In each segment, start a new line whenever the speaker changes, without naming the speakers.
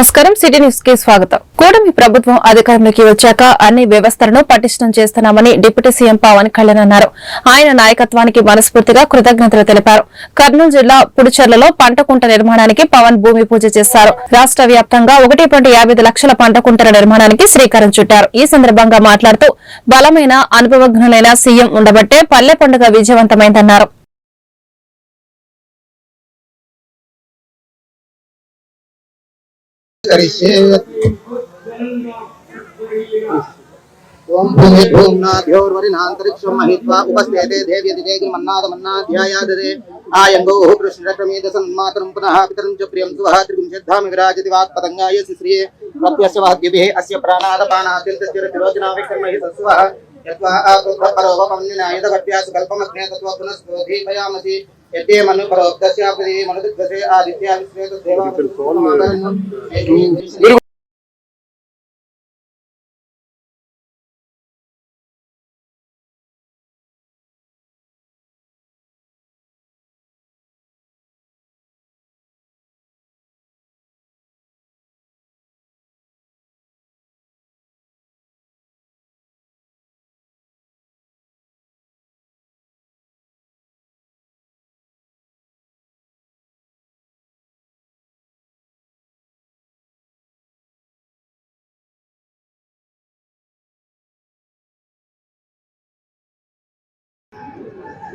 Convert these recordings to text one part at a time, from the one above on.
నమస్కారం. సిటీ న్యూస్కి స్వాగతం. కూటమి ప్రభుత్వం అధికారంలోకి వచ్చాక అన్ని వ్యవస్థలను పటిష్టం చేస్తున్నామని డిప్యూటీ సీఎం పవన్ కళ్యాణ్ అన్నారు. ఆయన నాయకత్వానికి మనస్ఫూర్తిగా కృతజ్ఞతలు తెలిపారు. కర్నూలు జిల్లా పుడుచర్లలో పంట కుంట నిర్మాణానికి పవన్ భూమి పూజ చేశారు. రాష్ట్ర వ్యాప్తంగా ఒకటి యాభై లక్షల పంట కుంటల నిర్మాణానికి శ్రీకారం చుట్టారు. ఈ సందర్భంగా మాట్లాడుతూ బలమైన అనుభవజ్ఞులైన సీఎం ఉండబట్టే పల్లె పండుగ విజయవంతమైందన్నారు.
ओम भूमि भूम्नाभ्योर्वरिनान्तरिक्षं महित्वा उपस्नेते देव्यदिदेग्निमन्नादमन्नाध्यायाददे आयङ्गोः कृष्णरक्रमेदसन्मातरं पुनः पितरं च प्रियं सुवः त्रिगुंशद्धामि विराजति वाक्पतङ्गाय श्रीये प्रत्यस्य वहद्युभिः अस्य प्राणादपानात्यन्तस्य रतिरोचनाविक्रमहि सत्स्वः यत्त्वा आकृद्धपरोपमन्निनायतभट्ट्या सुकल्पमग्ने तत्त्वा पुनः स्वधीपयामसि पुनस्त्वधीपयामसि यद्ये मनुपरोक्तस्यापदे मनुदिग्धसे आदित्या विश्वेतदेवा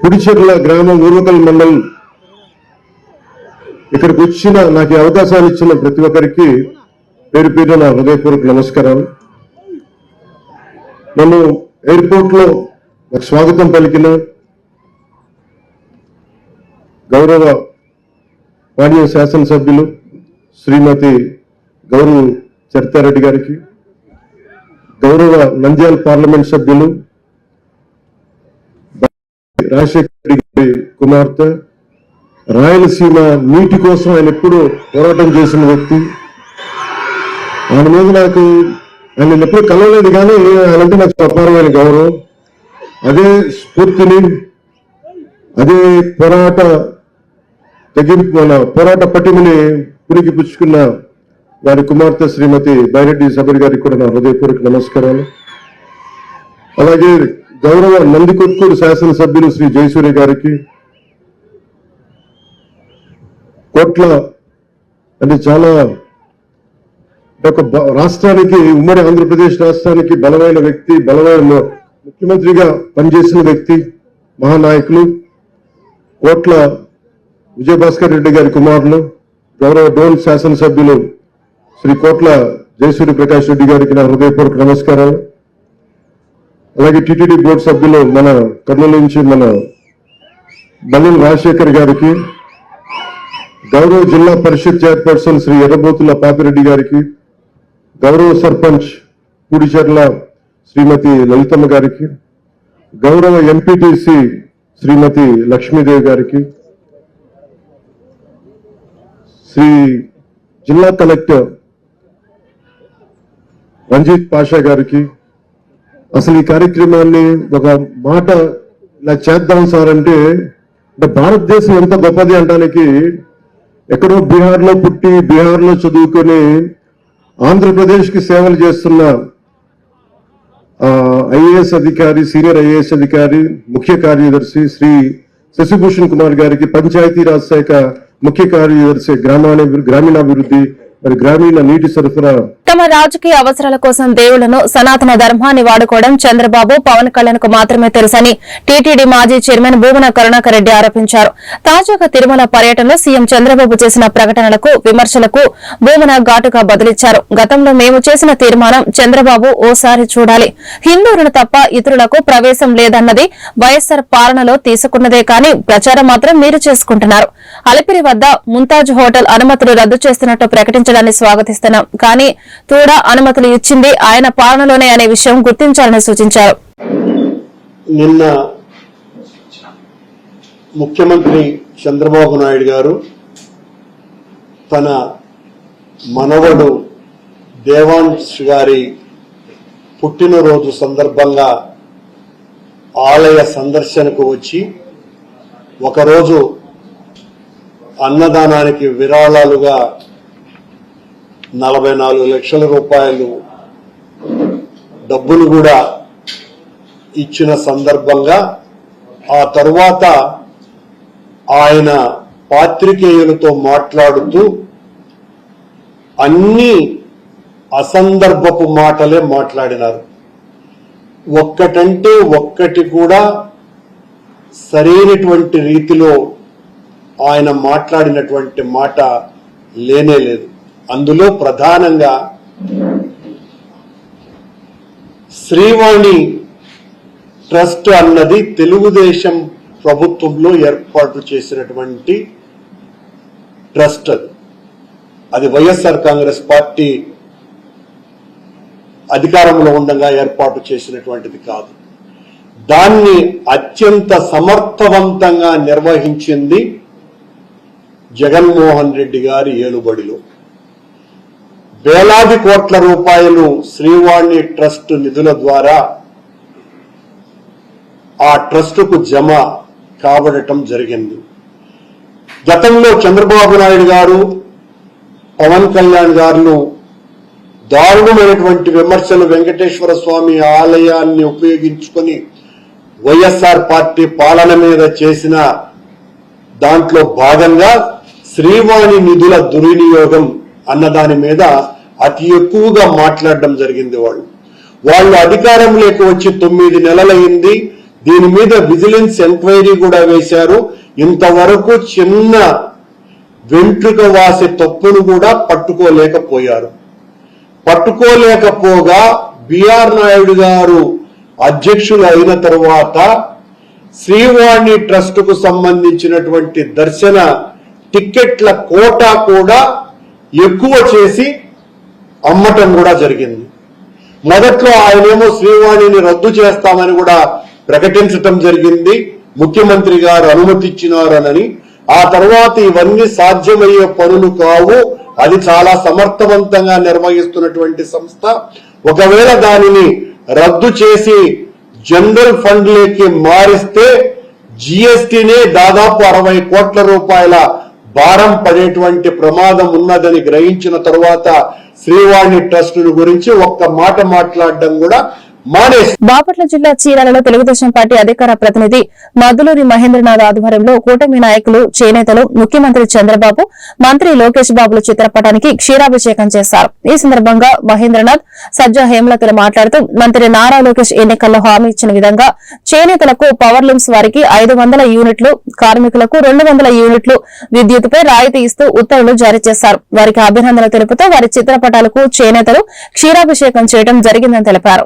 పుడిచెర్ల గ్రామం ఊర్వకల్ మండలం. ఇక్కడికి వచ్చిన నాకు అవకాశాలు ఇచ్చిన ప్రతి ఒక్కరికి పేరు పేరు నా హృదయపూర్వక నమస్కారాలు. నన్ను ఎయిర్పోర్ట్లో నాకు స్వాగతం పలికిన గౌరవ వాణిజ్య శాసనసభ్యులు శ్రీమతి గౌరవ్ చరితారెడ్డి గారికి గౌరవ నంద్యాల పార్లమెంట్ సభ్యులు రాజశేఖర గారి కుమార్తె రాయలసీమ నీటి కోసం ఆయన ఎప్పుడూ పోరాటం చేసిన వ్యక్తి. ఆయన మీద నాకు ఆయన ఎప్పుడు కలవలేదు కానీ ఆయనంటే నాకు అపారమైన గౌరవం. అదే స్ఫూర్తిని అదే పోరాట తగ్గింపు మన పోరాట పటిమని పురికి పుచ్చుకున్న వారి కుమార్తె శ్రీమతి బైరెడ్డి సబరి గారికి కూడా నా హృదయపూర్వక నమస్కారాలు. అలాగే గౌరవ నందికొట్కూరు శాసనసభ్యులు శ్రీ జయసూర్య గారికి కోట్ల అంటే చాలా ఒక రాష్ట్రానికి ఉమ్మడి ఆంధ్రప్రదేశ్ రాష్ట్రానికి బలమైన వ్యక్తి బలమైన ముఖ్యమంత్రిగా పనిచేసిన వ్యక్తి మహానాయకులు కోట్ల విజయభాస్కర్ రెడ్డి గారి కుమారులు గౌరవ డోన్ శాసనసభ్యులు శ్రీ కోట్ల జయసూర్య ప్రకాష్ రెడ్డి గారికి నా హృదయపూర్వక నమస్కారాలు. అలాగే టిటిడి బోర్డు సభ్యులు మన కర్నూలు నుంచి మన బల్లెం రాజశేఖర్ గారికి గౌరవ జిల్లా పరిషత్ చైర్పర్సన్ శ్రీ ఎర్రబోతుల పాపిరెడ్డి గారికి గౌరవ సర్పంచ్ పూడిచెర్ల శ్రీమతి లలితమ్మ గారికి గౌరవ ఎంపీటీసీ శ్రీమతి లక్ష్మీదేవి గారికి శ్రీ జిల్లా కలెక్టర్ రంజిత్ పాషా గారికి అసలు ఈ కార్యక్రమాన్ని ఒక మాట ఇలా చేద్దాం సార్ అంటే అంటే భారతదేశం ఎంత గొప్పది అంటానికి ఎక్కడో బీహార్లో పుట్టి బీహార్లో చదువుకొని ఆంధ్రప్రదేశ్కి సేవలు చేస్తున్న ఐఏఎస్ అధికారి సీనియర్ ఐఏఎస్ అధికారి ముఖ్య కార్యదర్శి శ్రీ శశిభూషణ్ కుమార్ గారికి పంచాయతీరాజ్ శాఖ ముఖ్య కార్యదర్శి గ్రామాణ గ్రామీణాభివృద్ధి మరి గ్రామీణ నీటి సరఫరా
తమ రాజకీయ అవసరాల కోసం దేవులను సనాతన ధర్మాన్ని వాడుకోవడం చంద్రబాబు పవన్ కళ్యాణ్కు మాత్రమే తెలుసని టీటీడీ మాజీ చైర్మన్ భూమన కరుణాకర్ రెడ్డి ఆరోపించారు. తాజాగా తిరుమల పర్యటనలో సీఎం చంద్రబాబు చేసిన ప్రకటనలకు విమర్శలకు భూమన ఘాటుగా బదిలిచ్చారు. గతంలో మేము చేసిన తీర్మానం చంద్రబాబు ఓసారి చూడాలి. హిందువులను తప్ప ఇతరులకు ప్రవేశం లేదన్నది వైఎస్సార్ పాలనలో తీసుకున్నదే కానీ ప్రచారం మాత్రం మీరు చేసుకుంటున్నారు. అలిపిరి వద్ద ముంతాజ్ హోటల్ అనుమతులు రద్దు చేస్తున్నట్టు ప్రకటించడాన్ని స్వాగతిస్తున్నాం. కానీ కూడా అనుమతులు ఇచ్చింది. ఆయన పాలనలోనే అనే విషయం గుర్తించాలని సూచించారు.
నిన్న ముఖ్యమంత్రి చంద్రబాబు నాయుడు గారు తన మనవడు దేవాంశ్ గారి పుట్టినరోజు సందర్భంగా ఆలయ సందర్శనకు వచ్చి ఒకరోజు అన్నదానానికి విరాళాలుగా నలభై నాలుగు లక్షల రూపాయలు డబ్బులు కూడా ఇచ్చిన సందర్భంగా ఆ తరువాత ఆయన పాత్రికేయులతో మాట్లాడుతూ అన్ని అసందర్భపు మాటలే మాట్లాడినారు. ఒక్కటంటే ఒక్కటి కూడా సరైనటువంటి రీతిలో ఆయన మాట్లాడినటువంటి మాట లేనే లేదు. అందులో ప్రధానంగా శ్రీవాణి ట్రస్ట్ అన్నది తెలుగుదేశం ప్రభుత్వంలో ఏర్పాటు చేసినటువంటి ట్రస్ట్ అది. అది వైఎస్ఆర్ కాంగ్రెస్ పార్టీ అధికారంలో ఉండగా ఏర్పాటు చేసినటువంటిది కాదు. దాన్ని అత్యంత సమర్థవంతంగా నిర్వహించింది జగన్మోహన్ రెడ్డి గారి ఏలుబడిలో. వేలాది కోట్ల రూపాయలు శ్రీవాణి ట్రస్ట్ నిధుల ద్వారా ఆ ట్రస్టుకు జమ కాబడటం జరిగింది. గతంలో చంద్రబాబు నాయుడు గారు పవన్ కళ్యాణ్ గారు దారుణమైనటువంటి విమర్శలు వెంకటేశ్వర స్వామి ఆలయాన్ని ఉపయోగించుకొని వైఎస్ఆర్ పార్టీ పాలన మీద చేసిన దాంట్లో భాగంగా శ్రీవాణి నిధుల దుర్వినియోగం అన్న దాని మీద అతి ఎక్కువగా మాట్లాడడం జరిగింది వాళ్ళు. వాళ్ళు అధికారంలోకి వచ్చి తొమ్మిది నెలలైంది దీని మీద విజిలెన్స్ ఎంక్వైరీ కూడా వేశారు. ఇంతవరకు చిన్న వెంట్రుక వాసే తప్పును కూడా పట్టుకోలేకపోయారు. పట్టుకోలేకపోగా బిఆర్ నాయుడు గారు అధ్యక్షులు అయిన తర్వాత శ్రీవాణి ట్రస్ట్కు సంబంధించినటువంటి దర్శన టిక్కెట్ల కోటా కూడా ఎక్కువ చేసి అమ్మటం కూడా జరిగింది. మొదట్లో ఆయనేమో శ్రీవాణిని రద్దు చేస్తామని కూడా ప్రకటించటం జరిగింది. ముఖ్యమంత్రి గారు అనుమతిచ్చినారనని. ఆ తర్వాత ఇవన్నీ సాధ్యమయ్యే పనులు కావు. అది చాలా సమర్థవంతంగా నిర్వహిస్తున్నటువంటి సంస్థ. ఒకవేళ దానిని రద్దు చేసి జనరల్ ఫండ్లోకి మారిస్తే జిఎస్టీనే దాదాపు అరవై కోట్ల రూపాయల భారం పడేటువంటి ప్రమాదం ఉన్నదని గ్రహించిన తరువాత శ్రీవాణి ట్రస్టును గురించి ఒక్క మాట మాట్లాడడం కూడా
బాపట్ల జిల్లా చీరాలలో తెలుగుదేశం పార్టీ అధికార ప్రతినిధి మద్దులూరి మహేంద్రనాథ్ ఆధ్వర్యంలో కూటమి నాయకులు చేనేతలు ముఖ్యమంత్రి చంద్రబాబు మంత్రి లోకేష్ బాబుల చిత్రపటానికి క్షీరాభిషేకం చేశారు. ఈ సందర్భంగా మహేంద్రనాథ్ సజ్జా హేమలతలు మాట్లాడుతూ మంత్రి నారా లోకేష్ ఎన్నికల్లో హామీ ఇచ్చిన విధంగా చేనేతలకు పవర్ లూమ్స్ వారికి ఐదు వందల యూనిట్లు కార్మికులకు రెండు వందల యూనిట్లు విద్యుత్పై రాయితీ ఇస్తూ ఉత్తర్వులు జారీ చేశారు. వారికి అభినందనలు తెలుపుతూ వారి చిత్రపటాలకు చేనేతలు క్షీరాభిషేకం చేయడం జరిగిందని తెలిపారు.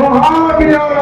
মহাবিরাট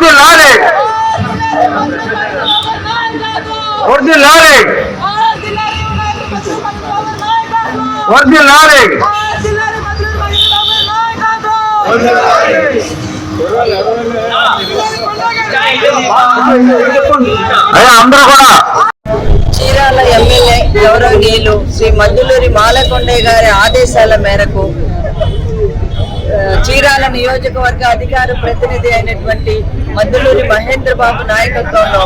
వర్దిల్లాలి వర్దిల్లాలి వర్దిల్లాలి అయ్యా అందరూ కూడా.
చీరాల ఎమ్మెల్యే గౌరవనీయులు శ్రీ మద్దులూరి మాలకొండయ్య గారి ఆదేశాల మేరకు చీరాల నియోజకవర్గ అధికార ప్రతినిధి అయినటువంటి మద్దులూరి మహేంద్ర బాబు నాయకత్వంలో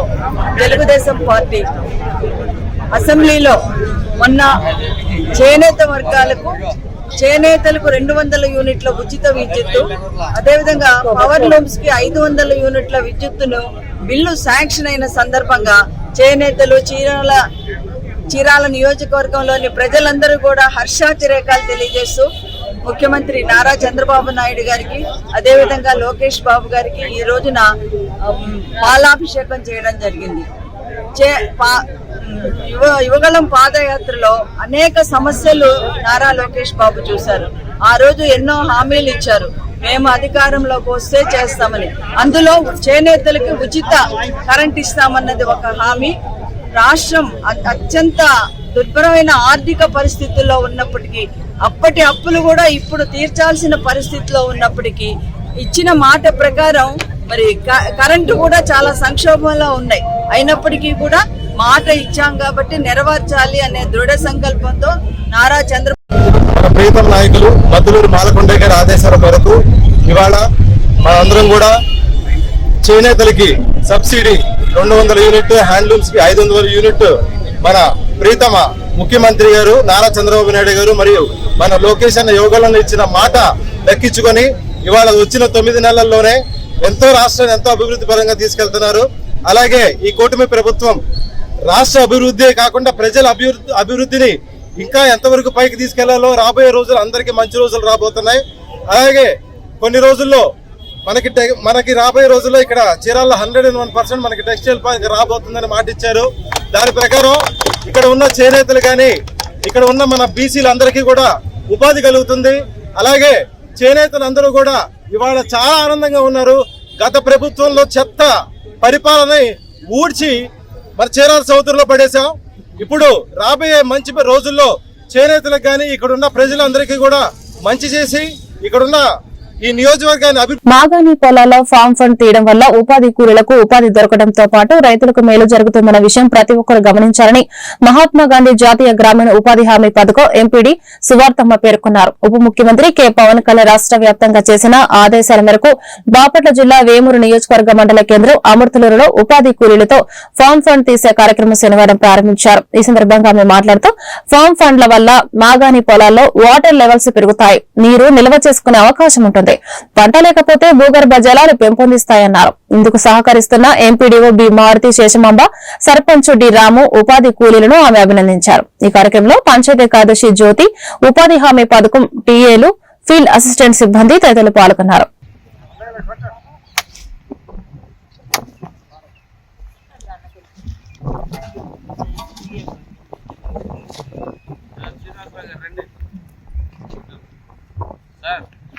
తెలుగుదేశం పార్టీ అసెంబ్లీలో మొన్న చేనేత వర్గాలకు చేనేతలకు రెండు వందల యూనిట్ల ఉచిత విద్యుత్తు అదేవిధంగా పవర్ లూమ్స్కి ఐదు వందల యూనిట్ల విద్యుత్తును బిల్లు శాంక్షన్ అయిన సందర్భంగా చేనేతలు చీరాల చీరాల నియోజకవర్గంలోని ప్రజలందరూ కూడా హర్షాతిరేకాలు తెలియజేస్తూ ముఖ్యమంత్రి నారా చంద్రబాబు నాయుడు గారికి అదేవిధంగా లోకేష్ బాబు గారికి ఈ రోజున పాలాభిషేకం చేయడం జరిగింది. చే పా- యువ యువగళం పాదయాత్రలో అనేక సమస్యలు నారా లోకేష్ బాబు చూశారు. ఆ రోజు ఎన్నో హామీలు ఇచ్చారు. మేము అధికారంలోకి వస్తే చేస్తామని. అందులో చేనేతలకి ఉచిత కరెంట్ ఇస్తామన్నది ఒక హామీ. రాష్ట్రం అత్యంత దుర్భరమైన ఆర్థిక పరిస్థితుల్లో ఉన్నప్పటికీ అప్పటి అప్పులు కూడా ఇప్పుడు తీర్చాల్సిన పరిస్థితిలో ఉన్నప్పటికీ ఇచ్చిన మాట ప్రకారం మరి క- కరెంటు కూడా చాలా సంక్షోభంలో ఉన్నాయి. అయినప్పటికీ కూడా మాట ఇచ్చాం కాబట్టి నెరవేర్చాలి అనే దృఢ సంకల్పంతో నారా చంద్ర
మన ప్రీతం నాయకులు మద్దులూరు మాలకొండ గారి ఆదేశాల మేరకు ఇవాళ మనందరం కూడా చేనేతలకి సబ్సిడీ రెండు వందల యూనిట్ హ్యాండ్లూమ్స్కి ఐదు వందల యూనిట్ మన ప్రీతమ ముఖ్యమంత్రి గారు నారా చంద్రబాబు నాయుడు గారు మరియు మన లోకేష్ అన్న యోగాలను ఇచ్చిన మాట దక్కించుకొని ఇవాళ వచ్చిన తొమ్మిది నెలల్లోనే ఎంతో రాష్ట్రాన్ని ఎంతో అభివృద్ధి పరంగా తీసుకెళ్తున్నారు. అలాగే ఈ కూటమి ప్రభుత్వం రాష్ట్ర అభివృద్ధి కాకుండా ప్రజల అభివృద్ధి అభివృద్ధిని ఇంకా ఎంతవరకు పైకి తీసుకెళ్ళాలో రాబోయే రోజులు అందరికీ మంచి రోజులు రాబోతున్నాయి. అలాగే కొన్ని రోజుల్లో మనకి టె- మనకి రాబోయే రోజుల్లో ఇక్కడ చీరాల్లో హండ్రెడ్ అండ్ వన్ పర్సెంట్ మనకి టెక్స్టైల్ పార్క్ రాబోతుందని మాట ఇచ్చారు దాని ప్రకారం ఇక్కడ ఉన్న చేనేతలు కానీ ఇక్కడ ఉన్న మన బీసీలందరికీ కూడా ఉపాధి కలుగుతుంది. అలాగే చేనేతలందరూ కూడా ఇవాళ చాలా ఆనందంగా ఉన్నారు. గత ప్రభుత్వంలో చెత్త పరిపాలన ఊడ్చి మరి చీరాల సముద్రంలో పడేశాం. ఇప్పుడు రాబోయే మంచి రోజుల్లో చేనేతలకు కానీ ఇక్కడున్న ప్రజలందరికీ కూడా మంచి చేసి ఇక్కడున్న ఈ నియోజకవర్గాన్ని
మాగాణి పొలాల్లో ఫామ్ ఫండ్ తీయడం వల్ల ఉపాధి కూలీలకు ఉపాధి దొరకడంతో పాటు రైతులకు మేలు జరుగుతుందన్న విషయం ప్రతి ఒక్కరు గమనించాలని మహాత్మా గాంధీ జాతీయ గ్రామీణ ఉపాధి హామీ పథకం ఎంపీడీ సువార్తమ్మ పేర్కొన్నారు. ఉప ముఖ్యమంత్రి కె. పవన్ కళ్యాణ్ రాష్ట్ర వ్యాప్తంగా చేసిన ఆదేశాల మేరకు బాపట్ల జిల్లా వేమూరు నియోజకవర్గ మండల కేంద్రం అమృతలూరులో ఉపాధి కూలీలతో ఫామ్ ఫండ్ తీసే కార్యక్రమం శనివారం ప్రారంభించారు. ఈ సందర్భంగా ఆమె మాట్లాడుతూ ఫామ్ ఫండ్ల వల్ల మాగాణి పొలాల్లో వాటర్ లెవెల్స్ పెరుగుతాయి. నీరు నిల్వ చేసుకునే అవకాశం ఉంటుంది. పంట లేకపోతే భూగర్భ జలాలు పెంపొందిస్తాయన్నారు. ఇందుకు సహకరిస్తున్న MPDO B Maruthi Seshamamba sarpanch D Ramu ఉపాధి కూలీలను ఆమె అభినందించారు. ఈ కార్యక్రమంలో పంచాయతీ కార్యదర్శి జ్యోతి ఉపాధి హామీ పథకం టీఏలు ఫీల్డ్ అసిస్టెంట్ సిబ్బంది తదితరులు పాల్గొన్నారు.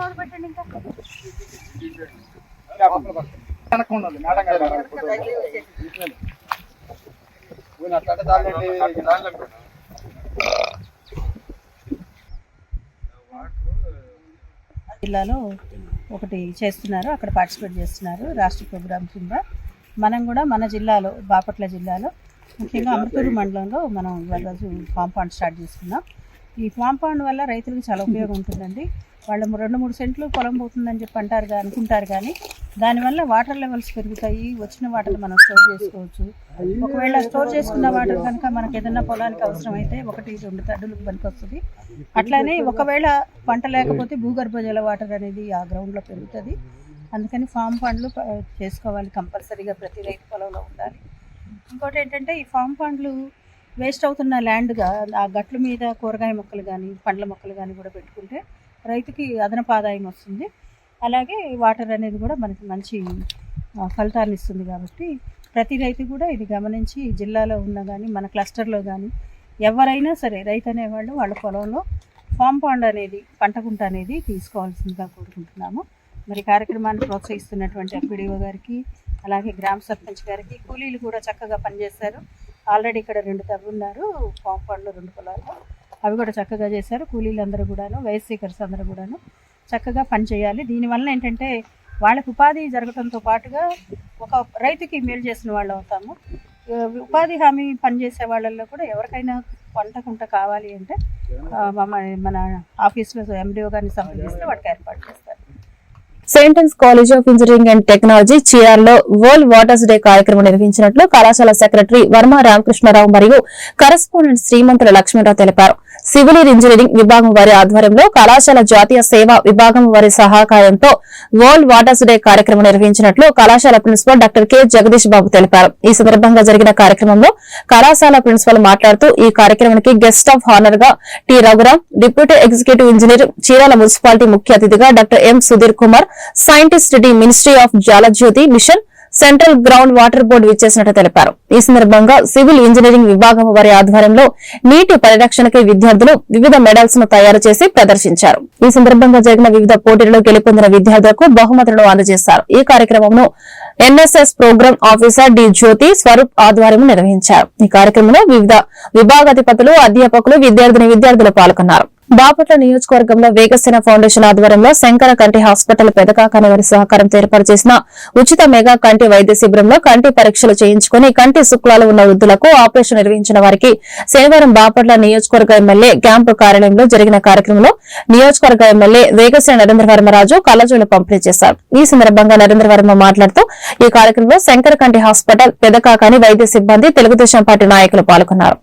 మొదలు పెట్టండి ఇంకా. జిల్లాలో ఒకటి చేస్తున్నారు అక్కడ పార్టిసిపేట్ చేస్తున్నారు రాష్ట్ర ప్రోగ్రామ్ కింద. మనం కూడా మన జిల్లాలో బాపట్ల జిల్లాలో ముఖ్యంగా అమృతూరు మండలంలో మనం ఇవాళ రోజు కాంపౌండ్ స్టార్ట్ చేసుకున్నాం. ఈ కాంపౌండ్ వల్ల రైతులకు చాలా ఉపయోగం ఉంటుందండి వాళ్ళు రెండు మూడు సెంట్లు పొలం పోతుందని చెప్పి అంటారు అనుకుంటారు కానీ దానివల్ల వాటర్ లెవెల్స్ పెరుగుతాయి. వచ్చిన వాటర్ మనం స్టోర్ చేసుకోవచ్చు. ఒకవేళ స్టోర్ చేసుకున్న వాటర్ కనుక మనకి ఏదైనా పొలానికి అవసరమైతే ఒకటి రెండు తడ్డులకు పనికొస్తుంది. అట్లానే ఒకవేళ పంట లేకపోతే భూగర్భ జల వాటర్ అనేది ఆ గ్రౌండ్లో పెరుగుతుంది. అందుకని ఫామ్ పండ్లు చేసుకోవాలి కంపల్సరీగా ప్రతి రైతు పొలంలో ఉండాలి. ఇంకోటి ఏంటంటే ఈ ఫామ్ పండ్లు వేస్ట్ అవుతున్న ల్యాండ్గా ఆ గట్ల మీద కూరగాయ మొక్కలు కానీ పండ్ల మొక్కలు కానీ కూడా పెట్టుకుంటే రైతుకి అదనపు ఆదాయం వస్తుంది. అలాగే వాటర్ అనేది కూడా మనకి మంచి ఫలితాన్ని ఇస్తుంది కాబట్టి ప్రతి రైతు కూడా ఇది గమనించి జిల్లాలో ఉన్న కానీ మన క్లస్టర్లో కానీ ఎవరైనా సరే రైతు అనేవాళ్ళు వాళ్ళ పొలంలో ఫామ్ పాండ్ అనేది పంట గుంట అనేది తీసుకోవాల్సిందిగా కోరుకుంటున్నాము. మరి కార్యక్రమాన్ని ప్రోత్సహిస్తున్నటువంటి ఎంపీడీఓ గారికి అలాగే గ్రామ సర్పంచ్ గారికి కూలీలు కూడా చక్కగా పనిచేశారు. ఆల్రెడీ ఇక్కడ రెండు తవ్వున్నారు ఫామ్ పాండ్లో రెండు పొలాలు. అవి కూడా చక్కగా చేశారు కూలీలందరూ కూడాను వయస్సీకర్స్ అందరూ కూడాను చక్కగా పనిచేయాలి దీనివల్ల ఏంటంటే వాళ్ళకి ఉపాధి జరగడంతో పాటుగా ఒక రైతుకి మేలు చేసిన వాళ్ళు అవుతాము. ఉపాధి హామీ పనిచేసే వాళ్ళల్లో కూడా ఎవరికైనా పంటకుంట కావాలి అంటే మన ఆఫీస్లో ఎండిఓ గారిని సంప్రదిస్తే వాటికి ఏర్పాటు చేస్తాం.
Saint Ann's college of engineering and technology చిఆర్లో world waters day కార్యక్రమం నిర్వహించినట్లు కళాశాల సెక్రటరీ వర్మ రామకృష్ణారావు మరియు కరస్పాండెంట్ శ్రీమంతుల లక్ష్మణరావు తెలిపారు. సివిల్ ఇంజనీరింగ్ విభాగం వారి ఆధ్వర్యంలో కళాశాల జాతీయ సేవా విభాగం వారి సహకారంతో వరల్డ్ వాటర్స్ డే కార్యక్రమం నిర్వహించినట్లు కళాశాల principal doctor K. Jagadish Babu తెలిపారు. ఈ సందర్భంగా జరిగిన కార్యక్రమంలో కళాశాల ప్రిన్సిపల్ మాట్లాడుతూ ఈ కార్యక్రమానికి guest of హానర్గా T. Raghuram deputy executive engineer Chirala municipality ముఖ్య అతిథిగా doctor M. Sudheer Kumar scientist D. Ministry of జాలజ్యోతి mission central ground water board విచ్చేసినట్లు తెలిపారు. ఈ సందర్భంగా సివిల్ ఇంజనీరింగ్ విభాగం వారి ఆధ్వర్యంలో నీటి పరిరక్షణకై విద్యార్థులు వివిధ మెడల్స్ను తయారు చేసి ప్రదర్శించారు. ఈ సందర్భంగా జరిగిన వివిధ పోటీలలో గెలుపొందిన విద్యార్థులకు బహుమతులను అందజేశారు. ఈ కార్యక్రమంను NSS programme officer D Jyothi Swaroop ఆధ్వర్యం నిర్వహించారు. ఈ కార్యక్రమంలో వివిధ విభాగాధిపతులు అధ్యాపకులు విద్యార్థిని విద్యార్థులు పాల్గొన్నారు. బాపట్ల నియోజకవర్గంలో వేగసేన ఫౌండేషన్ ఆధ్వర్యంలో శంకర కంటి హాస్పిటల్ పెదకాకని వారి సహకారంతో ఏర్పాటు చేసిన ఉచిత మెగా కంటి వైద్య శిబిరంలో కంటి పరీక్షలు చేయించుకుని కంటి శుక్లాలు ఉన్న వృద్ధులకు ఆపరేషన్ నిర్వహించిన వారికి శనివారం బాపట్ల నియోజకవర్గ ఎమ్మెల్యే క్యాంపు కార్యాలయంలో జరిగిన కార్యక్రమంలో నియోజకవర్గ ఎమ్మెల్యే వేగసేన నరేంద్ర వర్మరాజు కళ్ళజోలు పంపిణీ చేశారు. ఈ సందర్భంగా నరేంద్ర వర్మ మాట్లాడుతూ ఈ కార్యక్రమంలో శంకర కంటి హాస్పిటల్ పెదకాకాని వైద్య సిబ్బంది తెలుగుదేశం పార్టీ నాయకులు పాల్గొన్నారు.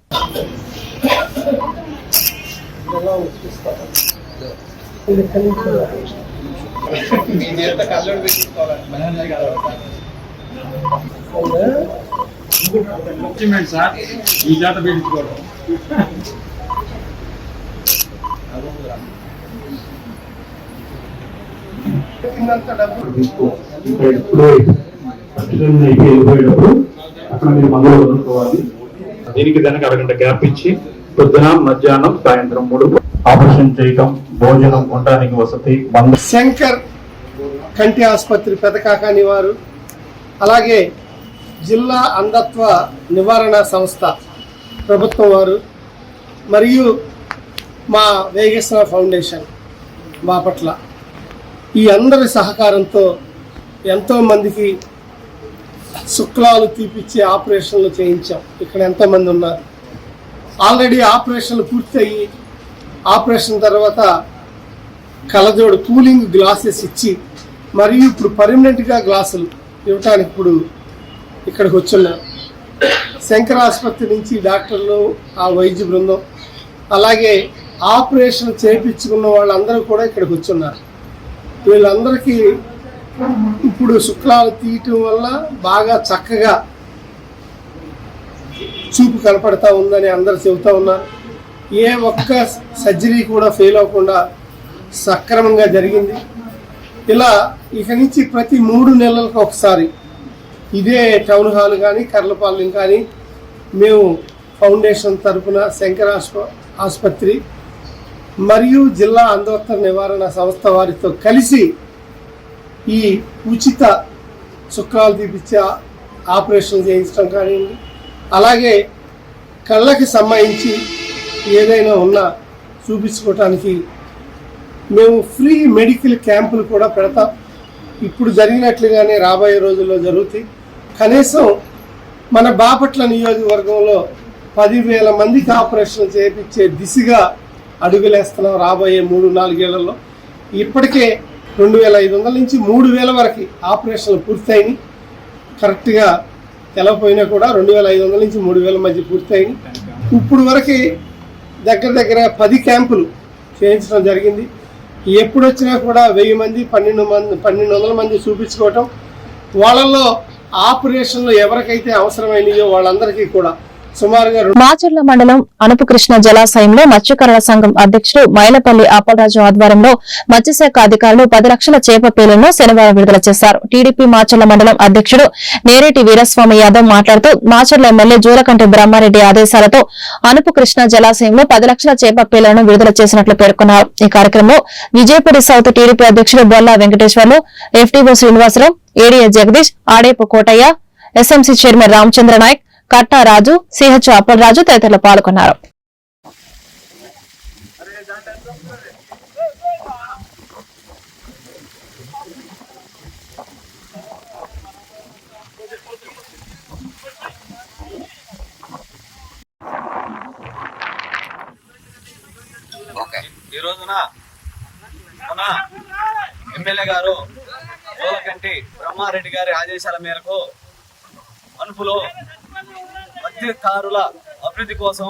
సార్ ఈ జాత పీడించుకోవడం
ఎప్పుడో అక్కడ మీరు మందులు వదులుకోవాలి దీనికి దానికి అరగంట గ్యాప్ ఇచ్చి పొద్దున మధ్యాహ్నం సాయంత్రం మూడు. ఆపరేషన్ చేయటం భోజనం ఉండడానికి వసతి
శంకర్ కంటి ఆసుపత్రి పెదకాకాని వారు. అలాగే జిల్లా అంధత్వ నివారణ సంస్థ ప్రభుత్వం వారు. మరియు మా వేగేశ్వర ఫౌండేషన్ బాపట్ల ఈ అందరి సహకారంతో ఎంతోమందికి శుక్లాలు తీపిచ్చి ఆపరేషన్లు చేయించాం. ఇక్కడ ఎంతోమంది ఉన్నారు. ఆల్రెడీ ఆపరేషన్లు పూర్తయి ఆపరేషన్ తర్వాత కలజోడు కూలింగ్ గ్లాసెస్ ఇచ్చి మరియు ఇప్పుడు పర్మనెంట్గా గ్లాసులు ఇవ్వటానికి ఇప్పుడు ఇక్కడికి వచ్చున్నారు. శంకర ఆసుపత్రి నుంచి డాక్టర్లు ఆ వైద్య బృందం అలాగే ఆపరేషన్ చేయించుకున్న వాళ్ళందరూ కూడా ఇక్కడికి వచ్చున్నారు. వీళ్ళందరికీ ఇప్పుడు శుక్లాలు తీయటం వల్ల బాగా చక్కగా చూపు కనపడతా ఉందని అందరు చెబుతా ఉన్నారు. ఏ ఒక్క సర్జరీ కూడా ఫెయిల్ అవ్వకుండా సక్రమంగా జరిగింది. ఇలా ఇక నుంచి ప్రతి మూడు నెలలకు ఒకసారి ఇదే టౌన్ హాల్ కానీ కర్లపాలెం కానీ మేము ఫౌండేషన్ తరపున శంకర ఆస్ప- ఆసుపత్రి మరియు జిల్లా అంధోత్తర నివారణ సంస్థ వారితో కలిసి ఈ ఉచిత శుక్రాలు తీపిచ్చే ఆపరేషన్ చేయించడం కానివ్వండి అలాగే కళ్ళకి సంబంధించి ఏదైనా ఉన్నా చూపించుకోవటానికి మేము ఫ్రీ మెడికల్ క్యాంపులు కూడా పెడతాం. ఇప్పుడు జరిగినట్లుగానే రాబోయే రోజుల్లో జరుగుతాయి. కనీసం మన బాపట్ల నియోజకవర్గంలో పదివేల మందికి ఆపరేషన్ చేయించే దిశగా అడుగులేస్తున్నాం రాబోయే మూడు నాలుగేళ్ళలో. ఇప్పటికే రెండు వేల ఐదు వందల నుంచి మూడు వేల వరకు ఆపరేషన్లు పూర్తయినాయి. కరెక్ట్గా తెలవపోయినా కూడా రెండు వేల ఐదు వందల నుంచి మూడు వేల మధ్య పూర్తయినాయి ఇప్పుడు వరకు దగ్గర దగ్గర పది క్యాంపులు చేయించడం జరిగింది. ఎప్పుడు వచ్చినా కూడా వెయ్యి మంది పన్నెండు మంది పన్నెండు వందల మంది చూపించుకోవటం. వాళ్ళల్లో ఆపరేషన్లు ఎవరికైతే అవసరమైనయో వాళ్ళందరికీ కూడా
మాచర్ల మండలం అనుపకృష్ణ జలాశయంలో మత్స్యకారుల సంఘం అధ్యక్షుడు మైలపల్లి అప్పలరాజు ఆధ్వర్యంలో మత్స్యశాఖ అధికారులు పది లక్షల చేప పేలను శనివారం విడుదల చేశారు. టీడీపీ మాచర్ల మండలం అధ్యక్షుడు నేరేటి వీరస్వామి యాదవ్ మాట్లాడుతూ మాచర్ల ఎమ్మెల్యే జూలకంటి బ్రహ్మారెడ్డి ఆదేశాలతో అనుపకృష్ణ జలాశయంలో పది లక్షల చేప పేలను విడుదల చేసినట్లు పేర్కొన్నారు. ఈ కార్యక్రమంలో విజయపురి సౌత్ టీడీపీ అధ్యక్షుడు Bolla Venkateswarlu FTO Srinivasarao ADA Jagadish Adepu Kotaiah SMC chairman Ramachandra Nayak Kattaraju CH Appalaraju తదితరులు పాల్గొన్నారు.
ఎమ్మెల్యే గారు సోలకంటి బ్రహ్మారెడ్డి గారి ఆదేశాల మేరకు అనుపులో మత్స్యకారుల అభివృద్ధి కోసం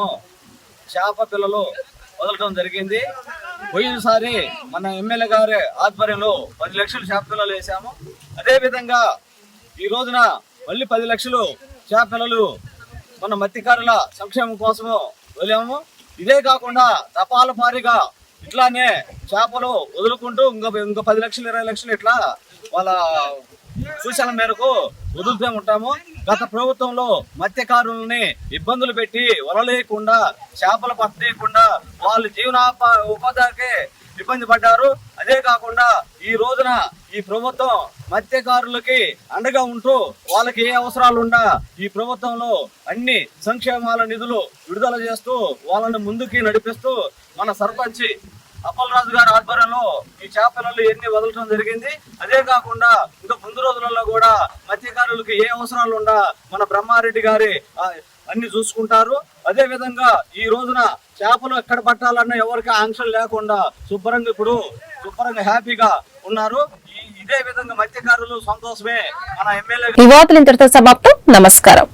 చేప పిల్లలు వదలడం జరిగింది. పోయినసారి మన ఎమ్మెల్యే గారి ఆధ్వర్యంలో పది లక్షలు చేప పిల్లలు వేసాము అదేవిధంగా ఈ రోజున మళ్ళీ పది లక్షలు చేప పిల్లలు మన మత్స్యకారుల సంక్షేమం కోసము వదిలాము ఇదే కాకుండా తపాల పారిగా ఇట్లానే చేపలు వదులుకుంటూ ఇంకా ఇంకా పది లక్షలు ఇరవై లక్షలు ఇట్లా వాళ్ళ సూచనల మేరకు వదులుతూ ఉంటాము. గత ప్రభుత్వంలో మత్స్యకారులని ఇబ్బందులు పెట్టి వలలేయకుండా చేపలు పట్టేయకుండా వాళ్ళ జీవనోపా ఉపాధికే ఇబ్బంది పడ్డారు. అదే కాకుండా ఈ రోజున ఈ ప్రభుత్వం మత్స్యకారులకి అండగా ఉంటూ వాళ్ళకి ఏ అవసరాలు ఉన్నా ఈ ప్రభుత్వంలో అన్ని సంక్షేమాల నిధులు విడుదల చేస్తూ వాళ్ళని ముందుకి నడిపిస్తూ మన సర్పంచ్ అప్పలరాజు గారి ఆధ్వర్యంలో ఈ చేపలలో ఎన్ని వదలటం జరిగింది. అదే కాకుండా ఇంకా ముందు రోజులలో కూడా మత్స్యకారులకు ఏ అవసరాలు ఉండా మన బ్రహ్మారెడ్డి గారి అన్ని చూసుకుంటారు. అదే విధంగా ఈ రోజున చేపలు ఎక్కడ పట్టాలన్నా ఎవరికి ఆంక్షలు లేకుండా శుభ్రంగా ఇప్పుడు శుభ్రంగా హ్యాపీగా ఉన్నారు. ఈ- ఇదే విధంగా మత్స్యకారులు సంతోషమే మన ఎమ్మెల్యే
ఈ వార్తలు ఇంతటితో సమాప్తం. నమస్కారం.